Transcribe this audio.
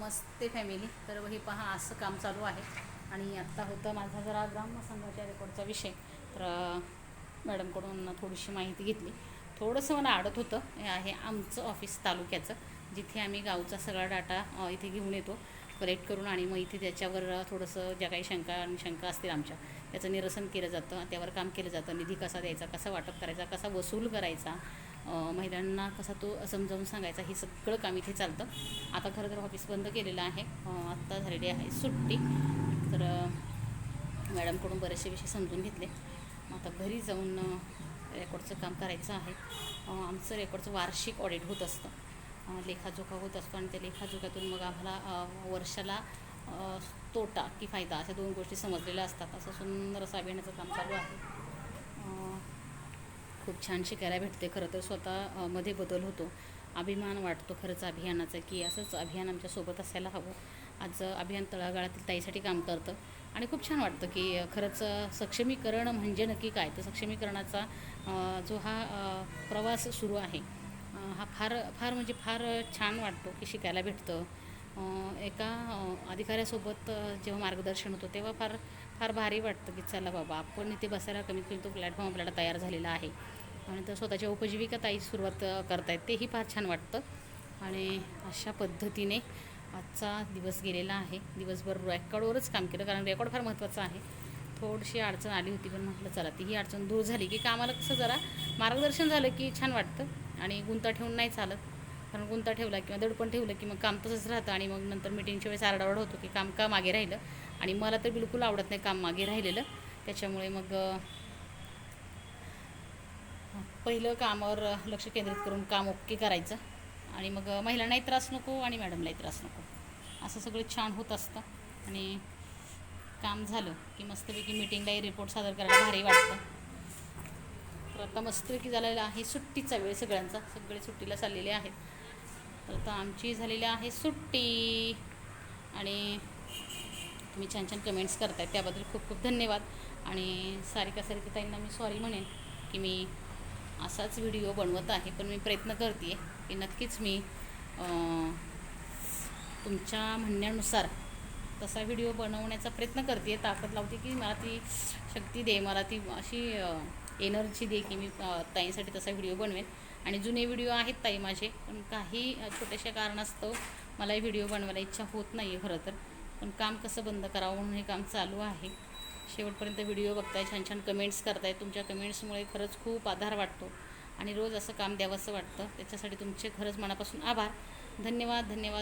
नमस्ते family तर हे पहा असं काम चालू आहे. आणि आत्ता होतं माझा जरा ग्रामसंघाच्या रेकॉर्डचा विषय. तर मॅडमकडून थोडीशी माहिती घेतली. थोडंसं मला आडत होतं. हे आहे आमचं ऑफिस तालुक्याचं जिथे आम्ही गावचा सगळा डाटा इथे घेऊन येतो. कलेक्ट करून आणि मग इथे त्याच्यावर थोडंसं ज्या काही शंका आणि शंका असतील आमच्या त्याचं निरसन केलं जातं. त्यावर काम केलं जातं. निधी कसा द्यायचा कसा वाटप करायचा कसा वसूल करायचा. महिलांना कसा तो समजावून सांगायचा हे सगळं काम इथे चालतं. आता खरं तर ऑफिस बंद केलेलं आहे. आत्ता झालेली आहे सुट्टी. तर मॅडमकडून बरेचसे विषय समजून घेतले. आता घरी जाऊन रेकॉर्डचं काम करायचं आहे. आमचं रेकॉर्डचं वार्षिक ऑडिट होत असतं. लेखाजोखा होत असतो आणि त्या लेखाजोख्यातून मग आम्हाला वर्षाला तोटा की फायदा अशा दोन गोष्टी समजलेल्या असतात. असं सुंदर असं अभियानाचं काम चालू आहे. खूप छान शिकायला भेटते. खरं तर स्वतः मध्ये बदल होतो. अभिमान वाटतो खरंच अभियानाचा की असंच अभियान आमच्यासोबत असायला हवं. आज अभियान तळागाळातील ताईसाठी काम करतं. आणि खूप छान वाटतं की खरंच सक्षमीकरण म्हणजे नक्की काय? तर सक्षमीकरणाचा जो हा प्रवास सुरू आहे हा फार फार म्हणजे फार छान वाटतो की शिकायला भेटतं. एका अधिकाऱ्यासोबत जेव्हा मार्गदर्शन होतं तेव्हा फार फार भारी वाटतं की चला बाबा आपण इथे बसायला कमीत कमी तो प्लॅटफॉर्म आपल्याला तयार झालेला आहे. आणि तर स्वतःच्या उपजीविका ताई सुरुवात करतायत. तेही फार छान वाटतं. आणि अशा पद्धतीने आजचा दिवस गेलेला आहे. दिवसभर रेकॉर्डवरच काम केलं कारण रेकॉर्ड फार महत्त्वाचं आहे. थोडीशी अडचण आली होती पण म्हटलं चला ती ही अडचण दूर झाली की कामाला कसं जरा मार्गदर्शन झालं की छान वाटतं. आणि गुंता ठेवून नाही चालत. कारण गुंता ठेवला किंवा दडपण ठेवलं की मग काम तसंच राहतं आणि मग नंतर मिटिंगच्या वेळेस आरडाओरड होतो की काम का मागे राहिलं. आणि मला तर बिलकुल आवडत नाही काम मागे राहिलेलं. त्याच्यामुळे मग पहिलं कामावर लक्ष केंद्रित करून काम ओके करायचं. आणि मग महिलांनाही त्रास नको आणि मॅडमलाही त्रास नको. असं सगळं छान होत असतं. आणि काम झालं की मस्तपैकी मिटिंगलाही रिपोर्ट सादर करायला भारी वाटतं. तर आता मस्तपैकी झालेला आहे सुट्टीचा वेळ सगळ्यांचा. सगळे सुट्टीला चाललेले आहेत. तर आता आमची झालेली आहे सुट्टी. आणि तुम्ही छान छान कमेंट्स करताय त्याबद्दल खूप खूप धन्यवाद. आणि सारिका सारिका ताईंना मी सॉरी म्हणेन की मी असाच व्हिडिओ बनवत आहे पण मी प्रयत्न करते की नक्कीच मी तुमच्या म्हणण्यानुसार तसा व्हिडिओ बनवण्याचा प्रयत्न करते ताकद लावते की मला ती शक्ती दे मला ती अशी एनर्जी दे की मी ताईंसाठी तसा व्हिडिओ बनवेन. आणि जुने व्हिडिओ आहेत ताई माझे पण काही छोट्याशा कारणास्तव मला व्हिडिओ बनवायला इच्छा होत नाही आहे खरं तर. पण काम कसं बंद करावं म्हणून हे काम चालू आहे. शेवटपर्यंत व्हिडिओ बघताय छान छान कमेंट्स करताय तुमच्या कमेंट्समुळे खरंच खूप आधार वाटतो. आणि रोज असं काम द्यावंसं वाटतं. त्याच्यासाठी तुमचे खरंच मनापासून आभार. धन्यवाद धन्यवाद.